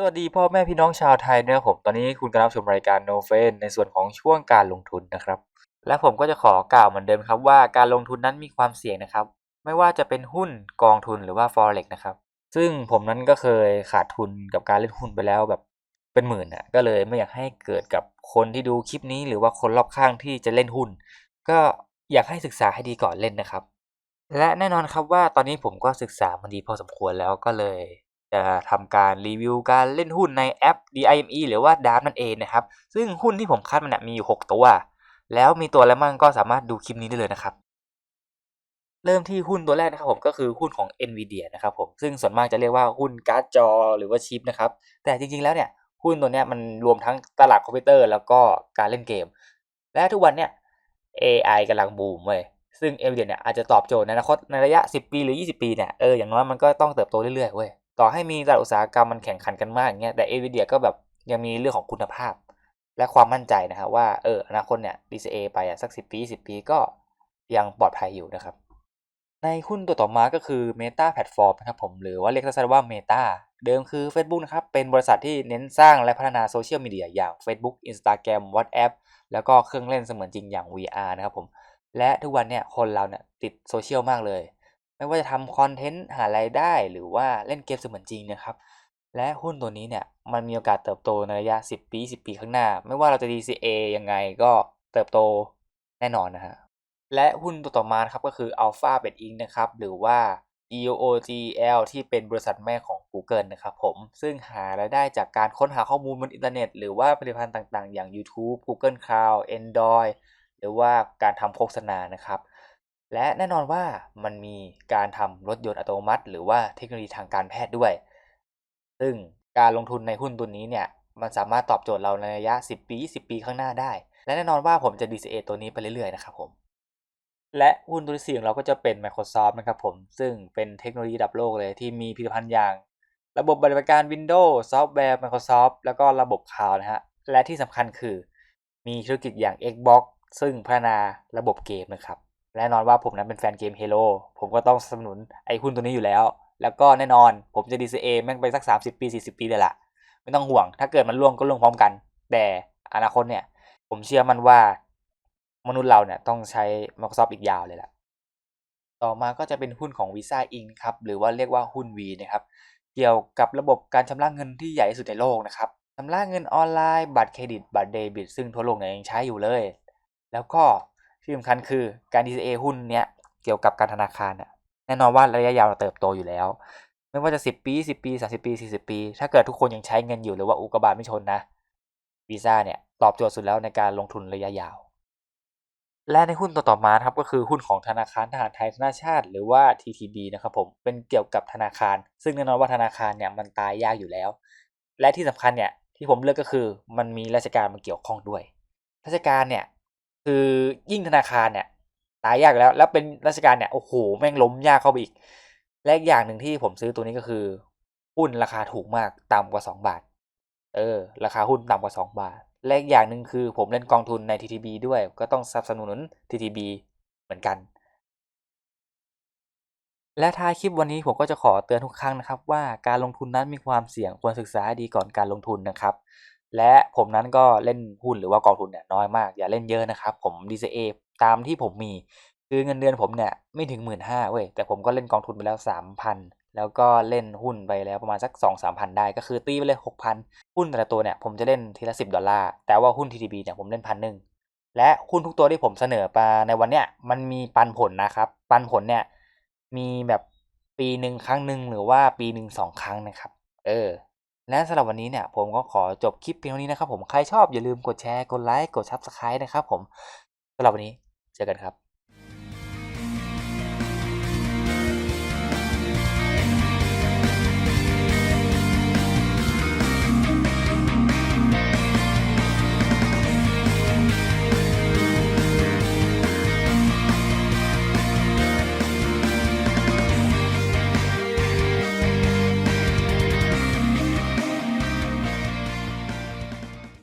สวัสดีพ่อแม่พี่น้องชาวไทยนะครับผม ตอนนี้คุณกำลังชมรายการ No f a n ในส่วนของช่วงการลงทุนนะครับ และผมก็จะขอกล่าวเหมือนเดิมครับว่าการลงทุนนั้นมีความเสี่ยงนะครับ ไม่ว่าจะเป็นหุ้นกองทุนหรือว่า forex นะครับ ซึ่งผมนั้นก็เคยขาดทุนกับการเล่นหุ้นไปแล้วแบบเป็นหมื่นอะก็เลยไม่อยากให้เกิดกับคนที่ดูคลิปนี้ หรือว่าคนรอบข้างที่จะเล่นหุ้น ก็อยากให้ศึกษาให้ดีก่อนเล่นนะครับ และแน่นอนครับว่าตอนนี้ผมก็ศึกษามันดีพอสมควรแล้วก็เลย จะทำการรีวิวการเล่นหุ้นในแอป DIME หรือว่า DART นั่นเองนะครับ ซึ่งหุ้นที่ผมคัดมันมีอยู่ 6 ตัว แล้วมีตัวอะไรมั่งก็สามารถดูคลิปนี้ได้เลยนะครับ เริ่มที่หุ้นตัวแรกนะครับผมก็คือหุ้นของ NVIDIA นะครับผม ซึ่งส่วนมากจะเรียกว่าหุ้นการ์ดจอหรือว่าชิปนะครับ แต่จริงๆแล้วเนี่ยหุ้นตัวนี้มันรวมทั้งตลาดคอมพิวเตอร์แล้วก็การเล่นเกม และทุกวันเนี่ย AI กำลังบูมเว้ยซึ่ง NVIDIA เนี่ยอาจจะตอบโจทย์ในอนาคตในระยะ 10 ปีหรือ 20 ปีเนี่ยเอออย่างน้อยมันก็ต้องเติบโตเรื่อยๆเว้ย ต่อให้มีตลาดอุตสาหกรรมมันแข่งขันกันมากอย่างเงี้ยแต่ NVIDIA ก็แบบยังมีเรื่องของคุณภาพ และความมั่นใจนะครับว่าเอออนาคตเนี่ย DCA ไปอะสัก 10 ปี 20 ปีก็ยังปลอดภัยอยู่นะครับ ในหุ้นตัวต่อมาก็คือ Meta Platform นะครับผมหรือว่าเรียกสั้นๆว่า Meta เดิมคือ Facebook นะครับ เป็นบริษัทที่เน้นสร้างและพัฒนาโซเชียลมีเดียอย่าง Facebook Instagram WhatsApp แล้วก็เครื่องเล่นเสมือนจริงอย่าง VR นะครับผม และทุกวันเนี่ยคนเราเนี่ยติดโซเชียลมากเลย ไม่ว่าจะทำคอนเทนต์หารายได้หรือว่าเล่นเกมเสมือนจริงนะครับ และหุ้นตัวนี้เนี่ยมันมีโอกาสเติบโตในระยะ 10 ปี 10 ปีข้างหน้า ไม่ว่าเราจะ DCA ยังไงก็เติบโตแน่นอนนะฮะและหุ้นตัวต่อมาครับก็คือ Alphabet Inc นะครับหรือว่า EOGL ที่เป็นบริษัทแม่ของ Google นะครับผม ซึ่งหารายได้จากการค้นหาข้อมูลบนอินเทอร์เน็ต หรือว่าผลิตภัณฑ์ต่างๆ อย่าง YouTube Google Cloud Android หรือว่าการทำโฆษณานะครับ และแน่นอนว่ามันมีการทำรถยนต์อัตโนมัติ หรือว่าเทคโนโลยีทางการแพทย์ด้วย ซึ่งการลงทุนในหุ้นตัวนี้เนี่ยมันสามารถตอบโจทย์เราในระยะ 10 ปี 20 ปีข้างหน้าได้ และแน่นอนว่าผมจะ DCA ตัวนี้ไปเรื่อยๆนะครับผม และหุ้นตัวที่สี่ของเราก็จะเป็น Microsoft นะครับผม ซึ่งเป็นเทคโนโลยีระดับโลกเลยที่มีผลิตภัณฑ์อย่าง ระบบปฏิบัติการ Windows ซอฟต์แวร์ Microsoft แล้วก็ระบบคลาวด์นะฮะ และที่สำคัญคือ มีธุรกิจอย่าง Xbox ซึ่งพัฒนาระบบเกมนะครับ แน่นอนว่าผมนั้นเป็นแฟนเกม Halo ผมก็ต้องสนับสนุนไอ้หุ้นตัวนี้อยู่แล้ว แล้วก็แน่นอนผมจะ DCA แม่งไปสัก 30 ปี 40 ปีเลยละไม่ต้องห่วง ถ้าเกิดมันล่วงก็ล่วงพร้อมกัน แต่อนาคตเนี่ย ผมเชื่อมันว่ามนุษย์เราเนี่ยต้องใช้ Microsoft อีกยาวเลยล่ะ ต่อมาก็จะเป็นหุ้นของ Visa Inc ครับ หรือว่าเรียกว่าหุ้น V นะครับ เกี่ยวกับระบบการชำระเงินที่ใหญ่ที่สุดในโลกนะครับชำระเงินออนไลน์ บัตรเครดิต บัตรเดบิต ซึ่งทั่วโลกเนี่ยยังใช้อยู่เลย แล้วก็ ที่สำคัญคือการ DCA หุ้นเนี้ยเกี่ยวกับการธนาคารเนี่ยแน่นอนว่าระยะยาวเราเติบโตอยู่แล้ว ไม่ว่าจะ 10 ปี 10 ปี 30 ปี 40 ปี ถ้าเกิดทุกคนยังใช้เงินอยู่หรือว่าอุกกาบาตไม่ชนนะวีซ่าเนี่ยตอบโจทย์สุดแล้วในการลงทุนระยะยาว และในหุ้นตัวต่อมาครับก็คือหุ้นของธนาคารทหารไทยธนาชาติ หรือว่า TTB นะครับผมเป็นเกี่ยวกับธนาคาร ซึ่งแน่นอนว่าธนาคารเนี่ยมันตายยากอยู่แล้ว และที่สำคัญเนี่ยที่ผมเลือกก็คือมันมีราชการมาเกี่ยวข้องด้วย ราชการเนี่ย คือยิ่งธนาคารเนี่ยตายยากแล้ว แล้วเป็นราชการเนี่ยโอ้โหแม่งล้มยากเข้าไปอีก และอีกอย่างหนึ่งที่ผมซื้อตัวนี้ก็คือหุ้นราคาถูกมากต่ำกว่า 2 บาท เออ ราคาหุ้นต่ำกว่า 2 บาท และอีกอย่างหนึ่งคือผมเล่นกองทุนใน TTB ด้วย ก็ต้องสนับสนุน TTB เหมือนกัน และท้ายคลิปวันนี้ผมก็จะขอเตือนทุกครั้งนะครับ ว่าการลงทุนนั้นมีความเสี่ยงควรศึกษาดีก่อนการลงทุนนะครับ และผมนั้นก็เล่นหุ้นหรือว่ากองทุนเนี่ยน้อยมาก อย่าเล่นเยอะนะครับ ผม DCA ตามที่ผมมีคือเงินเดือนผมเนี่ยไม่ถึงหมื่นห้าเว้ยแต่ผมก็เล่นกองทุนไปแล้วสามพันแล้วก็เล่นหุ้นไปแล้วประมาณสักสองสามพันได้ก็คือตีไปเลยหกพันหุ้นแต่ละตัวเนี่ยผมจะเล่นทีละสิบดอลลาร์แต่ว่าหุ้น TTB เนี่ยผมเล่นพันหนึ่งและหุ้นทุกตัวที่ผมเสนอมาในวันเนี้ยมันมีปันผลนะครับ ปันผลเนี่ยมีแบบปีหนึ่งครั้งหนึ่งหรือว่าปีหนึ่งสองครั้งนะครับ เออ และสำหรับวันนี้เนี่ยผมก็ขอจบคลิปเพียงเท่านี้นะครับผมใครชอบอย่าลืมกดแชร์กดไลค์กดซับสไครต์นะครับผมสำหรับวันนี้เจอกันครับ